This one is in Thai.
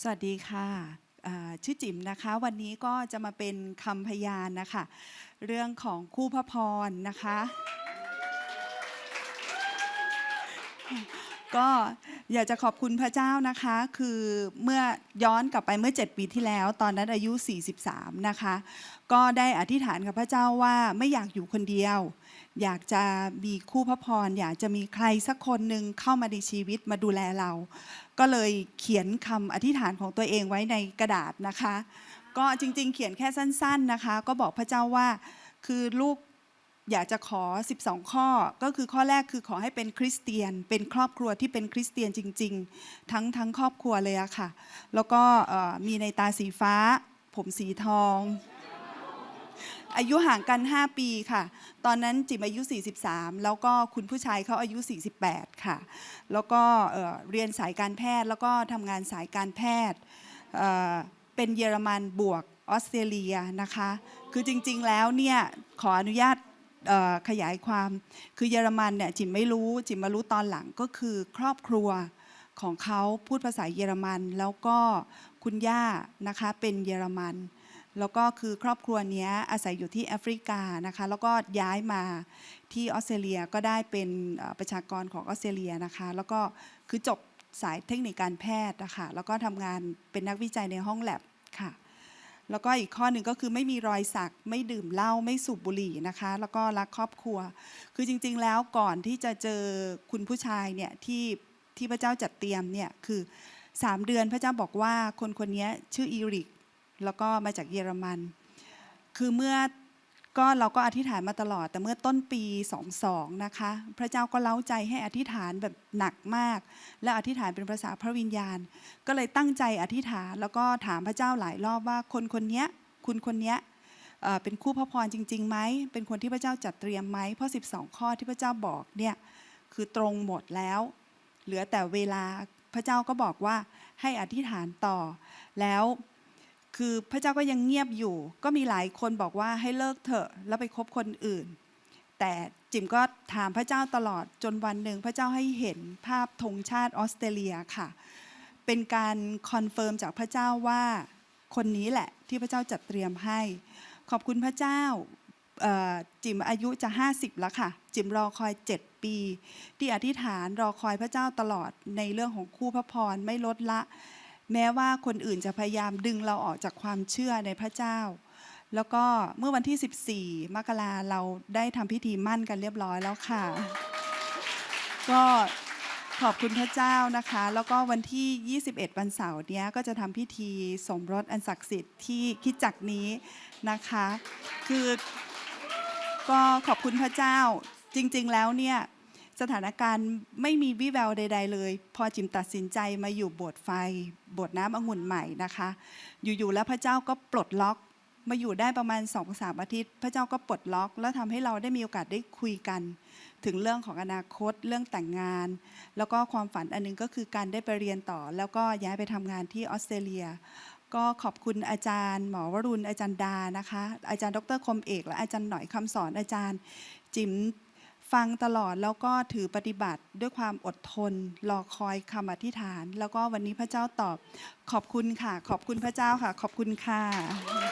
สวัสดีค่ะชื่อจิ๋มนะคะ วันนี้ก็จะมาเป็นคำพยานนะคะ เรื่องของคู่พระพรนะคะ ก็อยากจะขอบคุณพระเจ้านะคะ คือเมื่อย้อนกลับไปเมื่อ 7 ปีที่แล้ว ตอนนั้นอายุ 43 นะคะ ก็ได้อธิษฐานกับพระเจ้าว่าไม่อยากอยู่คนเดียว อยากจะมีคู่พระพร อยากจะมีใครสักคนหนึ่งเข้ามาในชีวิตมาดูแลเรา ก็เลยเขียนคำอธิษฐานของตัวเองไว้ในกระดาษนะคะ ก็จริงๆ เขียนแค่สั้น ๆนะคะ ก็บอกพระเจ้าว่าคือลูก อยากจะขอ 12 ข้อ ก็คือข้อแรกคือขอให้เป็นคริสเตียน เป็นครอบครัวที่เป็นคริสเตียนจริง ๆ ทั้งทั้งครอบครัวเลยอะค่ะ แล้วก็มีในตาสีฟ้า ผมสีทอง อายุห่างกัน 5 ปีค่ะ ตอนนั้นจิมอายุ 43 แล้วก็คุณผู้ชายเขาอายุ 48 ค่ะ แล้วก็เอ่อเรียนสายการแพทย์ แล้วก็ทำงานสายการแพทย์เเป็นเยอรมันบวกออสเตรเลียนะคะ คือจริง ๆ แล้วเนี่ยขออนุญาต ขยายความคือเยอรมันเนี่ยจิมไม่รู้จิมมารู้ตอนหลังก็คือครอบครัวของเขาพูดภาษาเยอรมัน แล้วก็คุณย่านะคะเป็นเยอรมัน แล้วก็คือครอบครัวนี้อาศัยอยู่ที่แอฟริกานะคะแล้วก็ย้ายมาที่ออสเตรเลียก็ได้เป็นประชากรของออสเตรเลียนะคะแล้วก็คือจบสายเทคนิคการแพทย์นะคะแล้วก็ทำงานเป็นนักวิจัยในห้องแลบค่ะ แล้วก็อีกข้อหนึ่งก็คือไม่มีรอยสัก ไม่ดื่มเหล้าไม่สูบบุหรี่นะคะ แล้วก็รักครอบครัว คือจริง ๆ แล้วก่อนที่จะเจอคุณผู้ชายเนี่ยที่ที่พระเจ้าจัดเตรียมเนี่ยคือสามเดือนพระเจ้าบอกว่าคนคนนี้ชื่ออีริก แล้วก็มาจากเยอรมัน คือเมื่อ ก็เราก็อธิษฐานมาตลอด แต่เมื่อต้นปี22นะคะ พระเจ้าก็เล้าใจให้อธิษฐานแบบหนักมาก และอธิษฐานเป็นภาษาพระวิญญาณ ก็เลยตั้งใจอธิษฐาน แล้วก็ถามพระเจ้าหลายรอบว่าคนคนนี้คุณคนนี้เอ่อเป็นคู่พระพรจริงๆไหมเป็นคนที่พระเจ้าจัดเตรียมไหมเพราะ 12 ข้อที่พระเจ้าบอกเนี่ยคือตรงหมดแล้ว เหลือแต่เวลาพระเจ้าก็บอกว่าให้อธิษฐานต่อแล้ว คือพระเจ้าก็ยังเงียบอยู่ ก็มีหลายคนบอกว่าให้เลิกเถอะแล้วไปคบคนอื่น แต่จิมก็ถามพระเจ้าตลอดจนวันหนึ่งพระเจ้าให้เห็นภาพธงชาติออสเตรเลียค่ะ เป็นการคอนเฟิร์มจากพระเจ้าว่าคนนี้แหละที่พระเจ้าจัดเตรียมให้ ขอบคุณพระเจ้าจิมอายุจะ 50 แล้วค่ะ จิมรอคอย 7 ปี ที่อธิษฐานรอคอยพระเจ้าตลอดในเรื่องของคู่พระพรไม่ลดละ แม้ว่าคนอื่นจะพยายามดึงเราออกจากความเชื่อในพระเจ้า แล้วก็เมื่อวันที่ 14 มกราเราได้ทำพิธีมั่นกันเรียบร้อยแล้วค่ะ ก็ขอบคุณพระเจ้านะคะ แล้วก็วันที่ 21 วันเสาร์เนี้ยก็จะทำพิธีสมรสอันศักดิ์สิทธิ์ที่คิดจักนี้นะคะ คือก็ขอบคุณพระเจ้าจริง ๆ แล้วเนี่ย สถานการณ์ไม่มีวิแววใด ๆ เลย พอจิมตัดสินใจมาอยู่โบสถ์ไฟโบสถ์น้ำองุ่นใหม่นะคะ อยู่ๆแล้วพระเจ้าก็ปลดล็อกมาอยู่ได้ประมาณ2องสามอาทิตย์ พระเจ้าก็ปลดล็อก แล้วทำให้เราได้มีโอกาสได้คุยกัน ถึงเรื่องของอนาคตเรื่องแต่งงาน แล้วก็ความฝันอันหนึงก็คือการได้ไปเรียนต่อ แล้วก็ย้ายไปทำงานที่ออสเตรเลีย ก็ขอบคุณอาจารย์ หมอวรุณอาจารย์ดานะคะ อาจารย์ดรคมเอก และอาจารย์หน่อยคำสอนอาจารย์จิม ฟังตลอดแล้วก็ถือปฏิบัติด้วยความอดทน รอคอยคำอธิษฐาน แล้วก็วันนี้พระเจ้าตอบ ขอบคุณค่ะ ขอบคุณพระเจ้าค่ะ ขอบคุณค่ะ